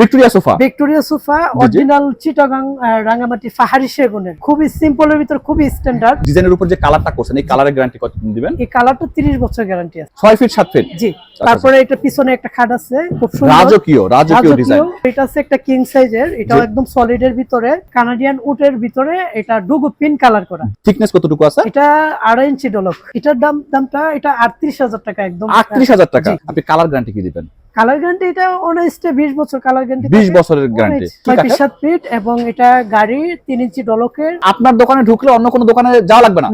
Victoria sofa? Victoria sofa original Chittagong Rangamati পাহাড়ি সেগুনের। খুবই সিম্পলের ভিতর খুবই স্ট্যান্ডার্ড ডিজাইনের উপর যে কালারটা করছেন এই কালারের গ্যারান্টি কত দিবেন? এই কালারটা তিরিশ বছর গ্যারান্টি আছে। ছয় ফিট সাত ফিট জি। তারপরে এটা পিছনে একটা খাট আছে খুব সুন্দর। রাজকীয় রাজকীয় ডিজাইন এটা হচ্ছে একটা কিং সাইজের এটাও একদম সলিড এর ভিতরে। কানাডিয়ান উটের ভিতরে এটা ডুগু পিন কালার করা। থিকনেস কতটুকু আছে? এটা আড়াই ইঞ্চি ডলক এটার দাম দামটা এটা আটত্রিশ হাজার টাকা একদম। আটত্রিশ হাজার টাকা। আপনি কালার গ্যারান্টি কি দিবেন? কালার গ্যারান্টি এটা অনেস্টে বিশ বছর কালার গ্যারান্টি বিশ বছরের গ্যারান্টি ছয় ফিট সাত ফিট এবং এটা গাড়ি তিন ইঞ্চি ডলকের আপনার দোকানে ঢুকলে অন্য কোনো দোকানে যাওয়া লাগবে না?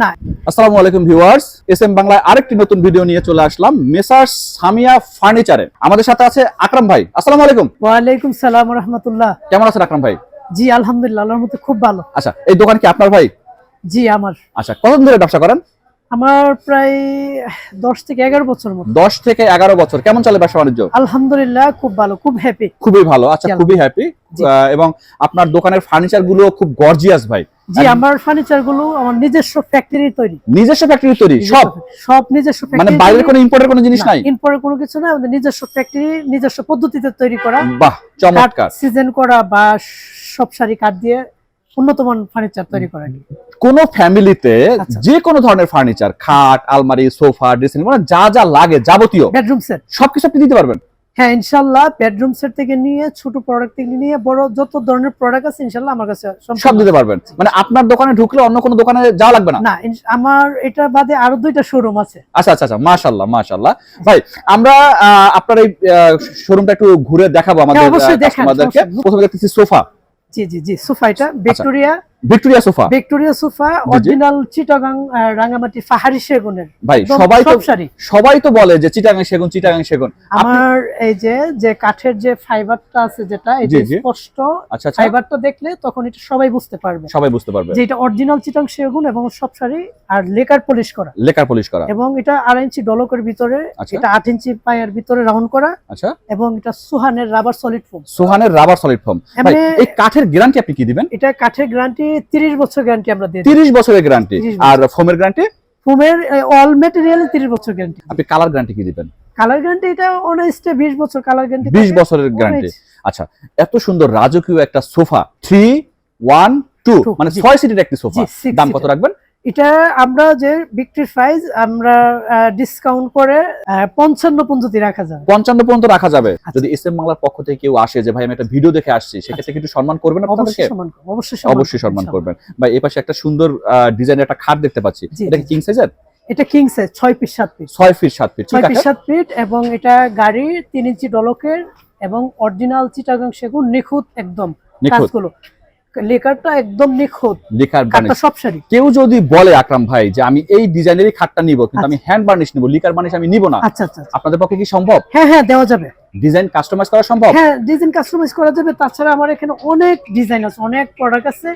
আসসালামু আলাইকুম ভিউয়ার্স এস এম বাংলায় আরেকটি নতুন ভিডিও নিয়ে চলে আসলাম মেসার্স সামিয়া ফার্নিচারে। আমাদের সাথে আছে আকরাম ভাই। আসসালামু আলাইকুম। ওয়ালাইকুম সালাম রহমতুল্লাহ কেমন আছেন আকরাম ভাই? জি আলহামদুলিল্লাহ আল্লাহর মতো খুব ভালো। আচ্ছা এই দোকান কি আপনার ভাই? জি আমার। আচ্ছা কতদিন ধরে ব্যবসা করেন? আমার প্রায় দশ থেকে এগারো বছর দশ থেকে এগারো বছর। কেমন চলে ব্যবসা বাণিজ্য? আলহামদুলিল্লাহ খুব ভালো খুব হ্যাপি খুবই ভালো। আচ্ছা খুবই হ্যাপি এবং আপনার দোকানের ফার্নিচারগুলো খুব গর্জিয়াস ভাই। জি আমার ফার্নিচারগুলো আমার নিজস্ব ফ্যাক্টরি তৈরি। নিজস্ব ফ্যাক্টরি তৈরি? সব? সব নিজস্ব মানে বাইরের কোনো ইম্পোর্টের কোনো জিনিস নাই? ইনপরে কোনো কিছু না আমাদের নিজস্ব ফ্যাক্টরি নিজস্ব পদ্ধতিতে তৈরি করা। বাহ চমৎকার। সিজন করা বা সব সারি কাঠ দিয়ে উন্নতমান ফার্নিচার তৈরি করা কোন ফ্যামিলিতে আচ্ছা। যে কোনো ধরনের ফার্নিচার খাট আলমারি সোফা ড্রেসিং মানে যা যা লাগে যাবতীয় বেডরুম সেট। সবকিছু আপনি দিতে পারবেন। হ্যাঁ ইনশাল্লাহ বেডরুম সেট থেকে নিয়ে ছোট প্রোডাক্ট থেকে নিয়ে বড় যত ধরনের প্রোডাক্ট আছে ইনশাল্লাহ আমার কাছে সব দিতে পারবেন। মানে আপনার দোকানে ঢুকলে অন্য কোনো দোকানে যাওয়া লাগবে না? না আমার এটা বাদে আরও দুইটা শোরুম আছে। আচ্ছা আচ্ছা আচ্ছা মাশাল্লাহ মাশাল্লাহ ভাই আমরা আপনার এই শোরুমটা একটু ঘুরে দেখাবো আমাদের হ্যাঁ, সমস্যা নেই। প্রথমে দেখতেছি সোফা। জি জি জি সোফা এটা Victoria Victoria sofa? Victoria sofa original Chittagong Rangamati পাহাড়ি সেগুনের। ভাই সবাই তো সবাই তো বলে যে চিটাগাং সেগুন চিটাগাং সেগুন। আমার এই যে যে কাঠের যে ফাইবারটা আছে যেটা। স্পষ্ট। আচ্ছা আচ্ছা। ফাইবারটা দেখলে তখন এটা সবাই বুঝতে পারবে। সবাই বুঝতে পারবে। যে এটা অরিজিনাল চিটাং সেগুন এবং সব সারি আর লেকার পলিশ করা। লেকার পলিশ করা। এবং এটা আড়াই ইঞ্চি ডলকের ভিতরে আচ্ছা। এটা আট ইঞ্চি পায়ের ভিতরে রাউন্ড করা। আচ্ছা। এবং এটা সুহানের রাবার সলিড ফোম। সোহানের রাবার সলিড ফর্ম ভাই এই কাঠের গ্যারান্টি আপনি কি দিবেন? এটা কাঠের গ্যারান্টি তিরিশ বছর গ্যারান্টি আমরা দিই তিরিশ বছরের গ্যারান্টি আর ফোমের গ্যারান্টি ফোমের অল ম্যাটেরিয়াল 30 বছর গ্যারান্টি আপনি কালার গ্যারান্টি কি দিবেন? কালার গ্যারান্টি এটা অনেস্টে বিশ বছর কালার গ্যারান্টি বিশ বছরের গ্যারান্টি আচ্ছা এত সুন্দর রাজকীয় একটা sofa. Three one two Two, মানে জি। ছয় সিটের একটি সোফা। দাম কত রাখবেন? এটা আমরা যে বিক্রি প্রাইস আমরা ডিসকাউন্ট করে পঞ্চান্ন পর্যন্ত রাখা যাবে। পঞ্চান্ন পর্যন্ত রাখা যাবে। আচ্ছা। যদি এস এম বাংলার পক্ষ থেকে কেউ আসে যে ভাই আমি একটা ভিডিও দেখে আসছি সেক্ষেত্রে কিন্তু সম্মান করবেন অবশ্যই সম্মান অবশ্যই সম্মান অবশ্যই সম্মান করবেন। ভাই এই পাশে একটা সুন্দর ডিজাইনের একটা খাট দেখতে পাচ্ছি। এটা কি সাইজের এটা কিং সাইজ ছয় পিস সাত পিস ছয় ফিট সাত ফিট ছয় আছে? সাত ফিট এবং এটা গাড়ি তিন ইঞ্চি ডলকের এবং অরিজিনাল চিটাগাং সেগুন নিখুঁত একদম নিখুঁত। কাজগুলো। লেকারটা একদম নিখুঁত। লেখার বানিশ। সব সারি। কেউ যদি বলে আকরাম ভাই যে আমি এই ডিজাইনেরই খাটটা নিব কিন্তু আমি হ্যান্ড বার্নিশ নিব লিকার বার্নিশ আমি নিব না আচ্ছা আচ্ছা আচ্ছা। আপনাদের পক্ষে কি সম্ভব? হ্যাঁ হ্যাঁ দেওয়া যাবে। ডিজাইন কাস্টমাইজ করা সম্ভব? হ্যাঁ ডিজাইন কাস্টমাইজ করা যাবে। তাছাড়া আমার এখানে অনেক ডিজাইন আছে অনেক প্রোডাক্ট আছে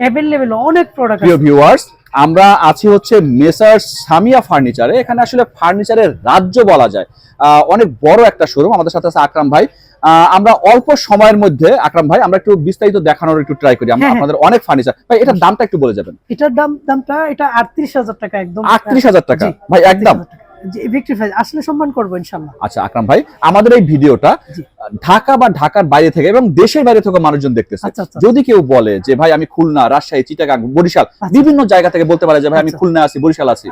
অ্যাভেলেবেল অনেক প্রোডাক্ট প্রিয় ভিউয়ার্স আমরা আছি হচ্ছে মেসার্স সামিয়া ফার্নিচারে এখানে আসলে ফার্নিচারের রাজ্য বলা যায়। অনেক বড় একটা শোরুম আমাদের সাথে আছে আকরাম ভাই। আমরা অল্প সময়ের মধ্যে আকরাম ভাই আমরা একটু বিস্তারিত দেখানোর একটু ট্রাই করি। আমরা হ্যাঁ, হ্যাঁ। আপনাদের অনেক ফার্নিচার ভাই এটার দামটা একটু বলে যাবেন। এটার দাম দামটা এটা আটত্রিশ হাজার টাকা একদম। আটত্রিশ হাজার টাকা। ভাই একদম। 38,000 টাকা। জি বিক্রি প্রাইস আসলে সম্মান করব ইনশাল্লাহ আচ্ছা আকরাম ভাই আমাদের এই ভিডিওটা ঢাকা বা ঢাকার বাইরে থেকে এবং দেশের বাইরে থেকে মানুষজন দেখতেছে। আচ্ছা আচ্ছা। যদি কেউ বলে যে ভাই আমি খুলনা রাজশাহী চিটাগাং বরিশাল আচ্ছা। বিভিন্ন জায়গা থেকে বলতে পারে যে ভাই আমি। খুলনা আছি বরিশাল আছি।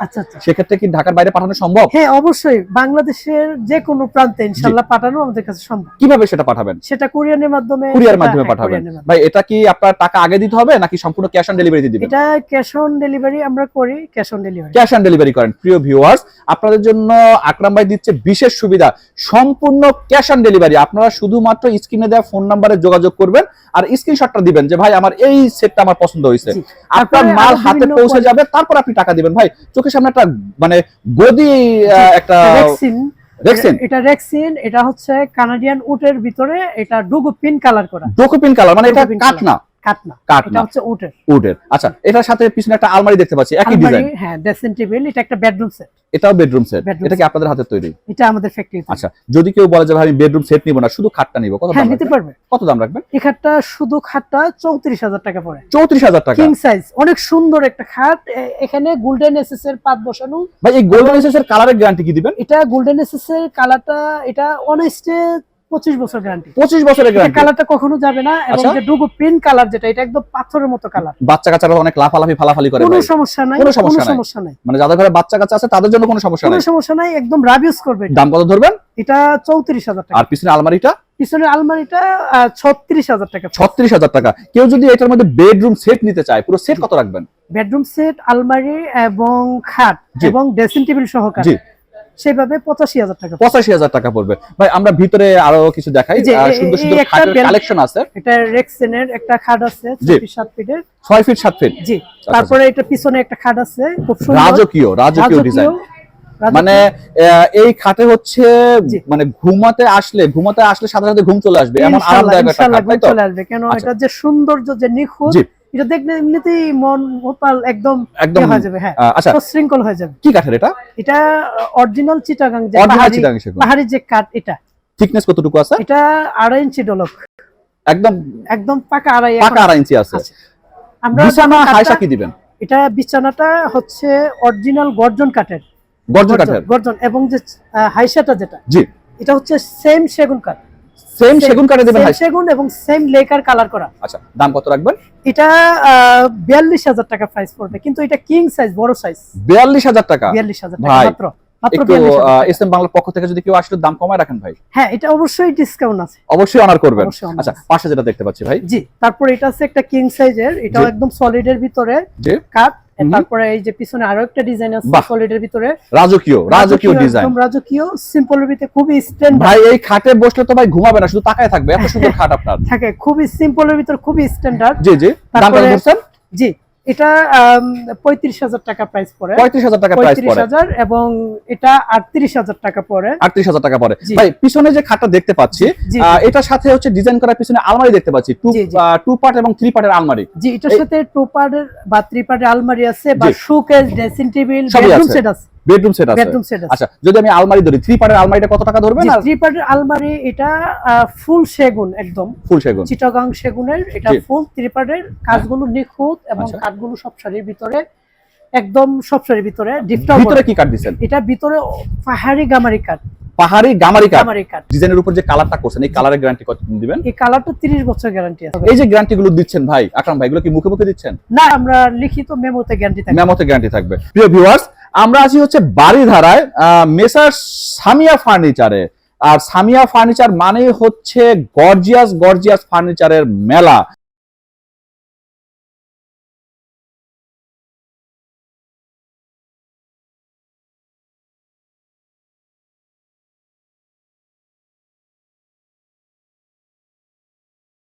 সেক্ষেত্রে কি ঢাকার বাইরে পাঠানো সম্ভব? হ্যাঁ অবশ্যই। বাংলাদেশের যে কোনো প্রান্তে ইনশাল্লাহ পাঠানো আমাদের কাছে সম্ভব। কীভাবে সেটা পাঠাবেন? সেটা কোরিয়ানের মাধ্যমে কুরিয়ার মাধ্যমে হ্যাঁ, পাঠাবেন। ভাই এটা কি আপনার টাকা আগে দিতে হবে নাকি সম্পূর্ণ ক্যাশ অন ডেলিভারি দিবেন? এটা ক্যাশ অন ডেলিভারি আমরা করি cash on delivery cash on delivery করেন। প্রিয় ভিউয়ার্স আপনাদের জন্য আকরাম ভাই দিচ্ছে বিশেষ সুবিধা সম্পূর্ণ ক্যাশ অন ডেলিভারি আপনারা শুধুমাত্র স্ক্রিনে দেওয়া ফোন নাম্বারে যোগাযোগ করবেন আর স্ক্রিনশটটা দিবেন যে ভাই আমার এই সেটটা আমার পছন্দ হয়েছে। আপনার মাল হাতে পৌঁছে যাবে তারপর আপনি টাকা দিবেন। ভাই চোখের সামনে একটা মানে গদি একটা রেক্সিন এটা রেক্সিন এটা হচ্ছে কানাডিয়ান উটের ভিতরে এটা ডুগু পিন কালার করা। ডোকোপিন কালার মানে এটা কাঠ না কাট না এটা হচ্ছে উটের। উডের আচ্ছা এটার সাথে পিছনে একটা আলমারি দেখতে পাচ্ছি একই ডিজাইন হ্যাঁ ড্রেসিং টেবিল এটা একটা বেডরুম সেট এটাও বেডরুম সেট এটা কি আপনাদের হাতে তৈরি? এটা আমাদের ফ্যাক্টরি আচ্ছা যদি কেউ বলে যে ভাই আমি বেডরুম সেট নিব না শুধু খাটটা নিব কত হ্যাঁ দাম নিতে রাখবেন? পারবে। কত দাম রাখবেন? এই খাটটা শুধু খাটটা চৌত্রিশ হাজার টাকা পড়ে। চৌত্রিশ হাজার টাকা। কিং সাইজ অনেক সুন্দর একটা খাট। এখানে গোল্ডেন এসএস এর পাত বসানো। ভাই এই গোল্ডেন এসএস এর কালারের গ্যারান্টি কি দিবেন? এটা গোল্ডেন এসএস এর কালারটা এটা অনেস্টে পঁচিশ বছর গ্যারান্টি পঁচিশ বছরের গ্যারান্টি কালারটা কখনো যাবে না এবং আচ্ছা। যে ডুবো প্রিন্ট কালার যেটা এটা একদম পাথরের মতো কালার বাচ্চা কাচ্চারা অনেক লাফালাফি ফালাফালি করে কোনো সমস্যা নাই কোনো সমস্যা নাই। মানে যাদের ঘরে বাচ্চা কাচ্চা আছে তাদের জন্য কোনো সমস্যা কোনো সমস্যা নাই একদম রাবিউস করবে দাম কত ধরবেন? এটা চৌত্রিশ হাজার টাকা। আর পিছনে আলমারিটা? পিছনের আলমারিটা ছত্রিশ হাজার টাকা। ছত্রিশ হাজার টাকা। কেউ যদি এটার মধ্যে বেডরুম সেট নিতে চায় পুরো সেট কত রাখবেন? বেডরুম সেট আলমারি এবং খাট। এবং ড্রেসিং টেবিল সহকারে। সেভাবে পঁচাশি হাজার টাকা পঁচাশি হাজার টাকা পড়বে। ভাই আমরা ভিতরে আরও কিছু দেখাই। সুন্দর সুন্দর খাটের কালেকশন আছে। এটা রেক্সেনের একটা খাট আছে সাত ফিটের ছয় ফিট সাত ফিট জি। তারপরে এটা পিছনে একটা খাট আছে খুব সুন্দর। রাজকীয় রাজকীয় ডিজাইন মানে এই খাটে হচ্ছে মানে ঘুমাতে আসলে ঘুমাতে আসলে সাথে সাথে ঘুম চলে আসবে। এমন আরামদায়ক একটা খাট তাই তো? চলে আসবে। কেন আচ্ছা। এটা যে সৌন্দর্য যে নিখুঁত। এটা দেখলে এমনিতেই মন মোতাল একদম একদম ইয়ে হয়ে যাবে হ্যাঁ। আচ্ছা। শৃঙ্খল হয়ে যাবে। কি কাঠের এটা? এটা অরিজিনাল চিটাগাং যে পাহাড়ি পাহাড়ি যে কাঠ এটা। থিকনেস কতটুকু আছে? এটা আড়াই ইঞ্চি ডলক একদম একদম পাকা আড়াই পাকা আড়াই ইঞ্চি আছে। আছে। আমরা বিছানা হাইসা কি দিবেন? এটা বিছানাটা হচ্ছে অরিজিনাল গর্জন কাঠের। গর্জন কাঠের। গর্জন এবং যে হাইসাটা যেটা জি। এটা হচ্ছে সেম সেগুন কাঠ। সেম সেগুন কাঠে দিবেন সেগুন এবং সেম লেকার কালার করা। আচ্ছা দাম কত রাখবেন? এটা বিয়াল্লিশ হাজার টাকা প্রাইস পড়বে কিন্তু এটা কিং সাইজ বড় সাইজ বিয়াল্লিশ হাজার টাকা? বিয়াল্লিশ হাজার টাকা মাত্র বাংলার পক্ষ থেকে যদি কেউ আসলে দাম কমায় রাখেন ভাই। হ্যাঁ এটা অবশ্যই ডিসকাউন্ট আছে। অবশ্যই অনার করবেন। অবশ্যই আচ্ছা। পাশে যেটা দেখতে পাচ্ছি ভাই। জি তারপর এটা আছে একটা কিং সাইজের এটাও জি। একদম সলিডের ভিতরে জি। কাঠ হুম। তারপরে এই যে পিছনে আরও একটা ডিজাইন আছে সলিডের ভিতরে। রাজকীয় রাজকীয় ডিজাইন একদম রাজকীয় সিম্পলের ভিতরে খুবই স্ট্যান্ডার্ড ভাই এই খাটে বসলে তো ভাই ঘুমাবে না শুধু তাকায় থাকবে এত সুন্দর খাট আপনার। থাকে খুবই সিম্পলের ভিতরে খুবই স্ট্যান্ডার্ড জি জি। জি এটা পঁয়ত্রিশ হাজার টাকা প্রাইস পড়ে। পঁয়ত্রিশ হাজার টাকা প্রাইস পড়ে। হাজার এবং এটা আটত্রিশ হাজার টাকা পড়ে। আটত্রিশ হাজার টাকা পড়ে। ভাই পিছনে যে খাটটা দেখতে পাচ্ছি। এটার সাথে হচ্ছে ডিজাইন করা পিছনে আলমারি দেখতে পাচ্ছি। টু পার্ট এবং থ্রি পার্টের আলমারি। জি এটার সাথে টু পার্টের বা থ্রি পার্টের আলমারি আছে বা। Showcase dressing table bedroom set আছে। বেডরুম সেট আছে। বেডরুম সেট আছে। আচ্ছা যদি আমি আলমারি ধরি থ্রি পার্টের আলমারিটা কত টাকা ধরবেন আর থ্রি পার্টের আলমারি এটা ফুল সেগুন একদম। ফুল সেগুন। চিটাগাং সেগুনের এটা ফুল থ্রি পার্টের কাজগুলো নিখুঁত এবং আচ্ছা। কাঠগুলো সব শাড়ির ভিতরে একদম সব শাড়ির ভিতরে। ডিপটাও ভিতরে কি কাঠ দিচ্ছেন? এটা ভিতরে পাহাড়ি গামারি কাঠ। পাহাড়ি গামারি কাঠ। গামারি কাঠ। ডিজাইনের উপর যে কালারটা করছেন এই কালারের গ্যারান্টি কত দিবেন? এই কালারটা তিরিশ বছর গ্যারান্টি আছে। এই যে গ্যারান্টি গুলো দিচ্ছেন ভাই আকরাম ভাই এগুলো কি মুখে মুখে দিচ্ছেন? না আমরা লিখিত মেমোতে গ্যারান্টি থাকে মেমোতে গ্যারান্টি থাকবে। প্রিয় ভিউয়ার্স আমরা আছি হচ্ছে বাড়িধারায় মেসার সামিয়া ফার্নিচারে। আর সামিয়া ফার্নিচার মানেই হচ্ছে গর্জিয়াস গর্জিয়াস ফার্নিচারের মেলা।